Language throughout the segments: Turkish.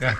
Yeah.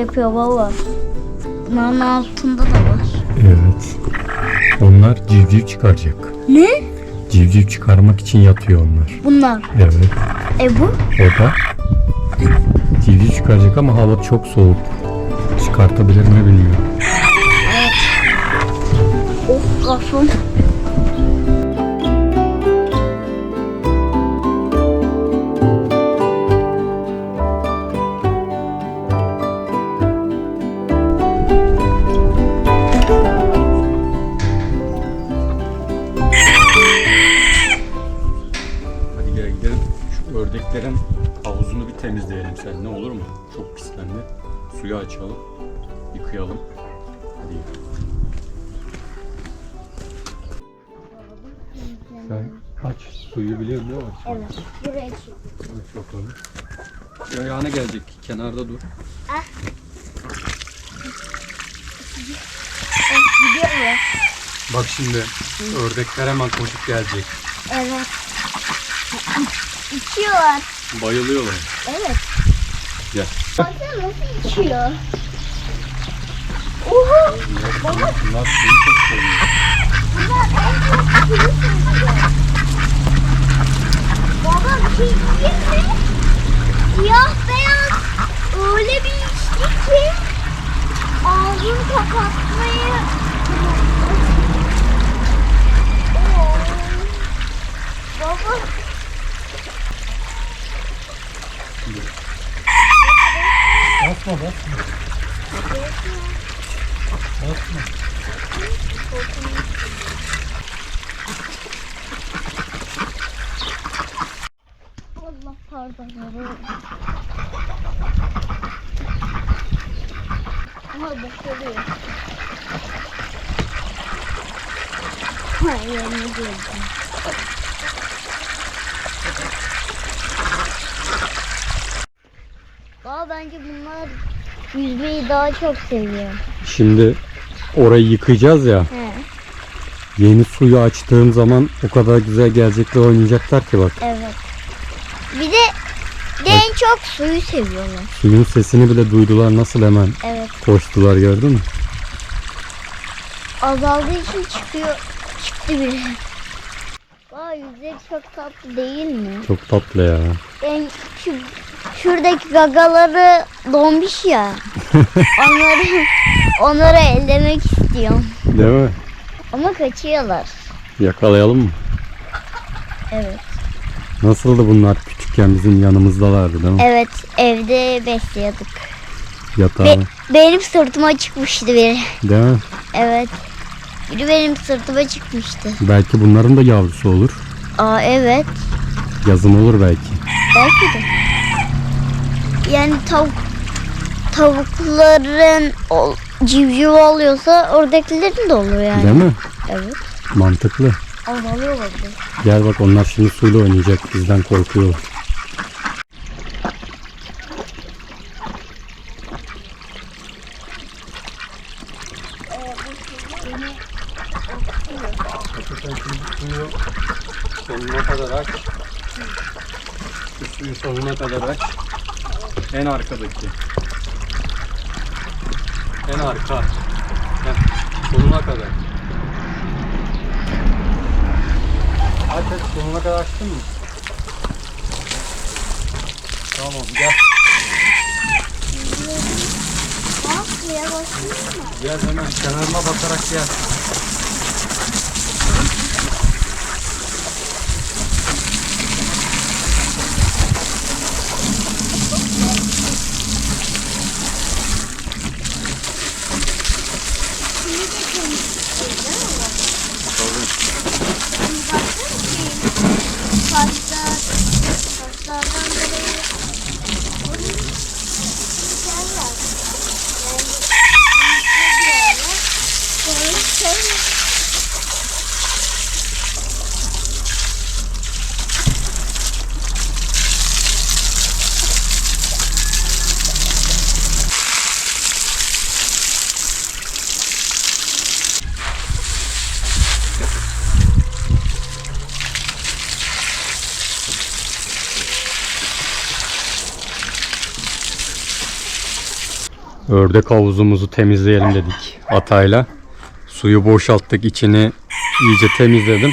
Yapıyor baba. Bunların altında da var. Evet. Onlar civciv çıkaracak. Ne? Civciv çıkarmak için yatıyor onlar. Bunlar. Evet. E bu? O da civciv çıkaracak ama hava çok soğuk. Çıkartabilir mi bilmiyorum. Of kafam. Çok pislendi. Suyu açalım. Yıkayalım. Hadi Sen kaç suyu biliyor musun? Aç. Evet. Buraya çık. Aç bakalım. Ayağına gelecek. Kenarda dur. Gidiyor mu? Bak şimdi ördekler hemen koşup gelecek. Evet. İçiyorlar. Bayılıyorlar. Evet. Gel. Baksana nasıl içiyor. Oha. Bunlar, bunlar suyu çok seviyor. Bunlar en çok suyu seviyor. Baba bir şey diyeyim mi? Siyah beyaz öyle bir içti ki ağzını kapatmayı Allah pardon. Ama boşalıyor. Ha yerine girdim. Aa bence bunlar yüzmeyi daha çok seviyor. Şimdi orayı yıkayacağız ya. He, Yeni suyu açtığım zaman o kadar güzel gelecekler oynayacaklar ki bak. evet. Bir de, de en çok suyu seviyorlar. Suyun sesini bile duydular nasıl hemen Evet. koştular gördün mü? azaldığı için çıkıyor. Çıktı bile. Aa yüzleri çok tatlı değil mi? Çok tatlı ya. Ben şu şuradaki gagaları donmuş ya. onları onları ellemek istiyorum. Değil mi? Ama kaçıyorlar. Yakalayalım mı? Evet. Nasıldı bunlar küçükken bizim yanımızdalardı değil mi? Evet evde besliyorduk. Yatağı. Be- benim sırtıma çıkmıştı biri. Değil mi? Evet. Biri benim sırtıma çıkmıştı. Belki bunların da yavrusu olur. Aa evet. Yazın olur belki. Belki de. Yani tavuk tavukların ol, civciv oluyorsa oradakilerin de olur yani. Değil mi? Evet. Mantıklı. Bir de. Gel bak onlar şimdi suyla oynayacak. Bizden suyu sonuna kadar aç. Suyu sonuna kadar aç. En arkadaki. En arka. Heh, sonuna kadar. Aç sonuna kadar açtın mı? Tamam gel. Bak suya başlıyor mu? Gel hemen kenarına bakarak gel. you Ördek havuzumuzu temizleyelim dedik Atay'la. Suyu boşalttık içini iyice temizledim.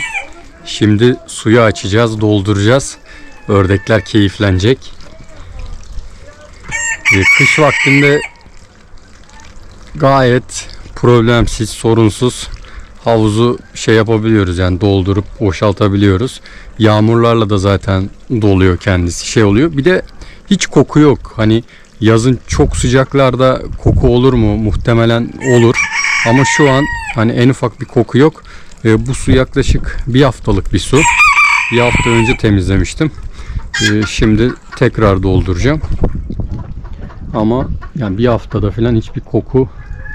Şimdi suyu açacağız, dolduracağız. Ördekler keyiflenecek. Ee, Kış vaktinde gayet problemsiz, sorunsuz havuzu şey yapabiliyoruz yani doldurup boşaltabiliyoruz. Yağmurlarla da zaten doluyor kendisi şey oluyor. Bir de hiç koku yok. Hani yazın çok sıcaklarda koku olur mu? Muhtemelen olur. Ama şu an hani en ufak bir koku yok. Ee, bu su yaklaşık bir haftalık bir su. Bir hafta önce temizlemiştim. Ee, şimdi tekrar dolduracağım. Ama yani bir haftada falan hiçbir koku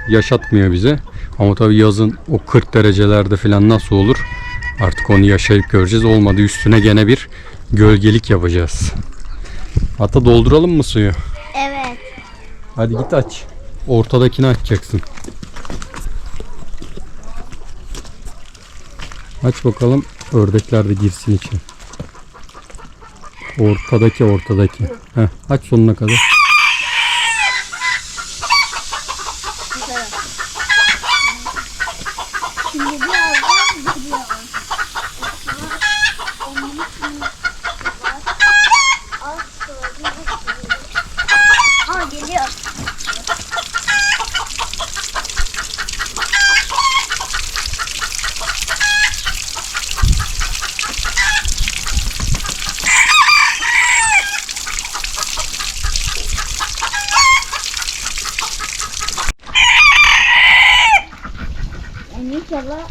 yaşatmıyor bize. Ama tabii yazın o 40 derecelerde falan nasıl olur? Artık onu yaşayıp göreceğiz. Olmadı üstüne gene bir gölgelik yapacağız. Hatta dolduralım mı suyu? Evet. Hadi git aç. Ortadakini açacaksın. Aç bakalım ördekler de girsin içine. Ortadaki ortadaki. Heh, aç sonuna kadar. Şimdi birazdan geliyor. Aa geliyor. Yani inşallah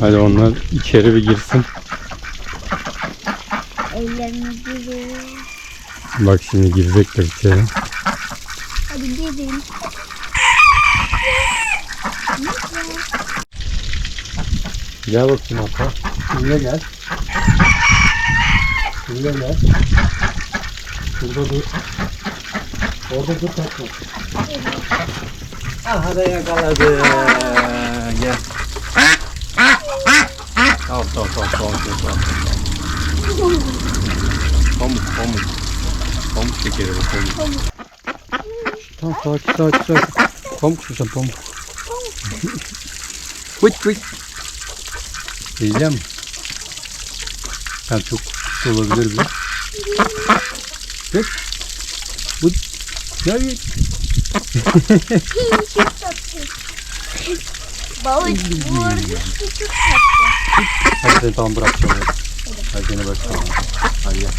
Hadi onlar içeri bir girsin. ellerimizi de Bak şimdi girecekler içeri. hadi gidin. Gel bakayım Ata. Şuraya gel. Şuraya gel. Şurada dur. Orada dur kaçma. Aha da yakaladı. Gel. Tamam tamam tamam tamam tamam. tamam. Pamuk pamuk. Pamuk şekeri bu pamuk. Tamam sakin sakin sakin. Pamuksun sen pamuk. Vıç vıç. Yiyeceğim? Sen çok pis olabilir bu. Gel. Bu. Gel gel. Balık. Hadi. Hadi, hadi gel.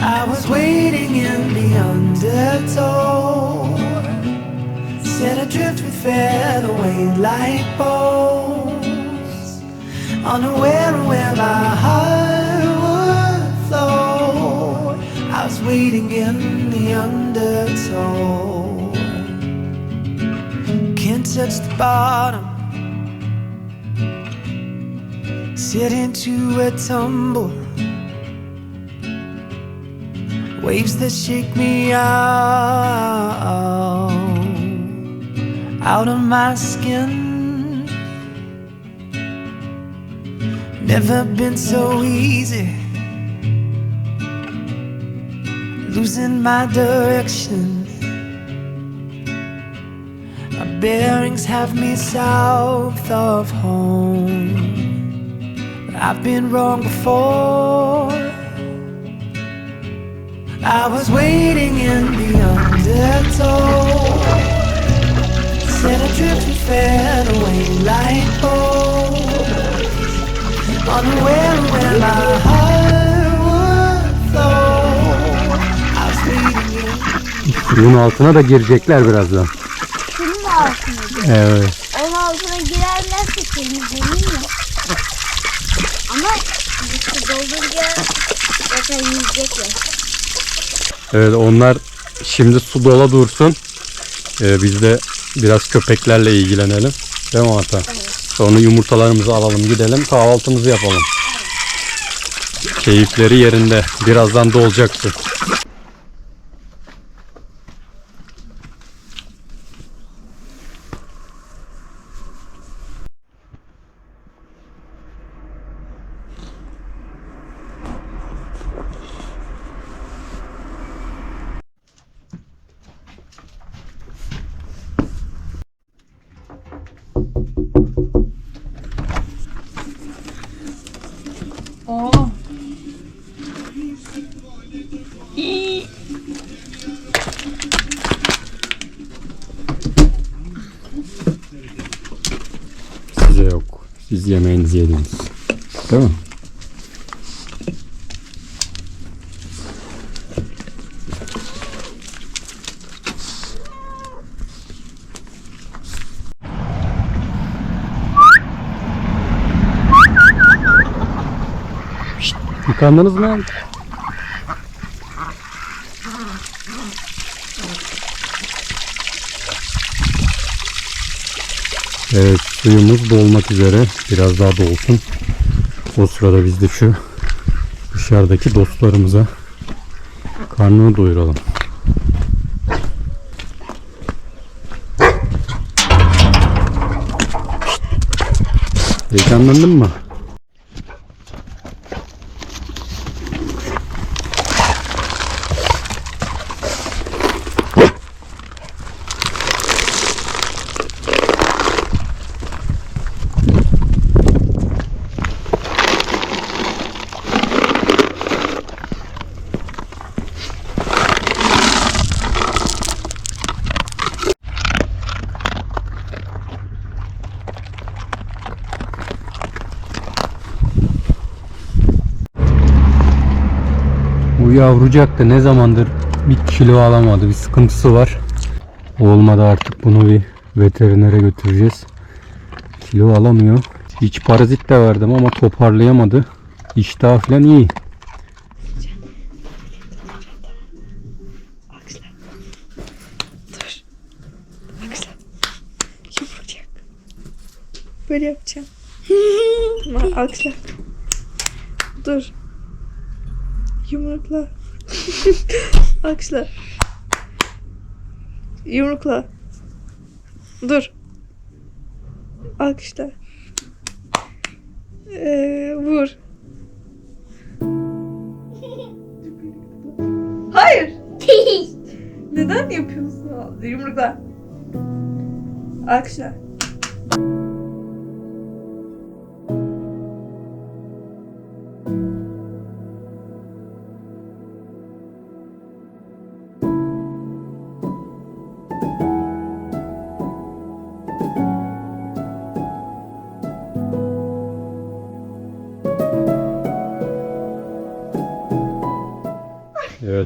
I was waiting in the undertow, set adrift with featherweight like bows, unaware of where my heart would flow. I was waiting in the undertow, can't touch the bottom, sit into a tumble. Waves that shake me out, out of my skin. Never been so easy, losing my direction. My bearings have me south of home. I've been wrong before. I was waiting in the undertow. Set adrift and fed away like bones. I Suyun altına da girecekler birazdan. Şunun altına Evet. Onun altına girerlerse temizlenir mi? Ama işte doldurunca zaten yiyecekler. Evet onlar şimdi su dola dursun. Ee, biz de biraz köpeklerle ilgilenelim. Değil mi Ata? Sonra yumurtalarımızı alalım gidelim kahvaltımızı yapalım. Keyifleri yerinde. Birazdan dolacaksın. Siz yemeğinizi yediniz. Değil mi? Yıkandınız mı? Evet suyumuz dolmak üzere. Biraz daha dolsun. O sırada biz de şu dışarıdaki dostlarımıza karnını doyuralım. Heyecanlandın mı? Yavrucak da ne zamandır bir kilo alamadı. Bir sıkıntısı var. Olmadı artık bunu bir veterinere götüreceğiz. Kilo alamıyor. Hiç parazit de verdim ama toparlayamadı. İştah falan iyi. Böyle yapacağım. Aksla. Dur. Yumrukla. Aksla. Yumrukla. Dur. Alkışla. Ee, vur. Hayır. Neden yapıyorsun? Yumrukla. Alkışla.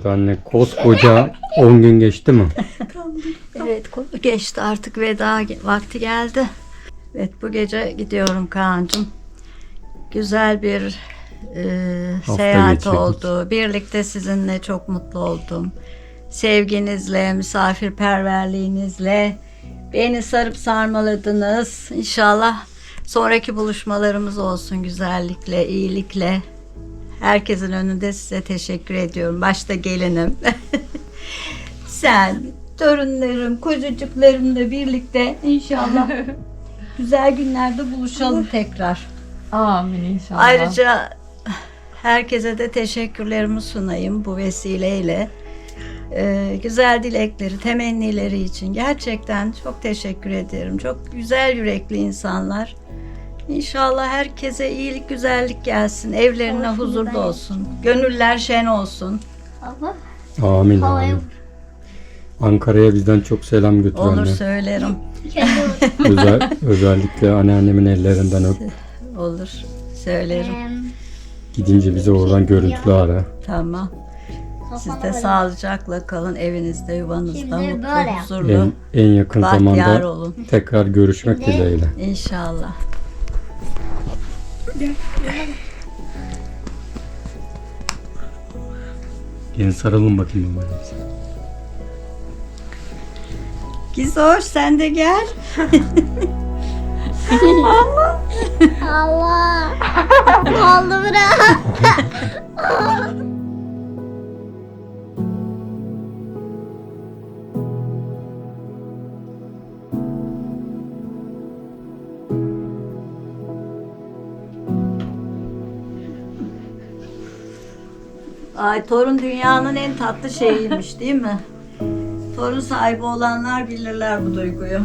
Evet anne koskoca 10 gün geçti mi? Evet geçti artık veda vakti geldi. Evet bu gece gidiyorum Kaan'cığım. Güzel bir e, Hafta seyahat geçirdik. oldu. Birlikte sizinle çok mutlu oldum. Sevginizle, misafirperverliğinizle beni sarıp sarmaladınız. İnşallah sonraki buluşmalarımız olsun güzellikle, iyilikle. Herkesin önünde size teşekkür ediyorum. Başta gelinim. Sen, torunlarım, kocacıklarımla birlikte inşallah güzel günlerde buluşalım tekrar. Amin inşallah. Ayrıca herkese de teşekkürlerimi sunayım bu vesileyle. Ee, güzel dilekleri, temennileri için gerçekten çok teşekkür ederim. Çok güzel yürekli insanlar. İnşallah herkese iyilik, güzellik gelsin. Evlerine huzurlu olsun. Gönüller şen olsun. Ama Amin havaya amin. Ankara'ya bizden çok selam götür Olur anne. söylerim. kendi Özel, özellikle anneannemin ellerinden öp. Olur söylerim. Em, Gidince bizi oradan görüntülü ara. Tamam. Siz kafana de böyle- sağlıcakla kalın. Evinizde, yuvanızda Şimdi mutlu, böyle huzurlu. En, en yakın Bahtiyar zamanda olun. tekrar görüşmek dileğiyle. İnşallah. Gelin sarılın bakayım böyle. Gizoş sen de gel. Allah. Oldu bırak. Ay torun dünyanın en tatlı şeyiymiş değil mi? Torun sahibi olanlar bilirler bu duyguyu.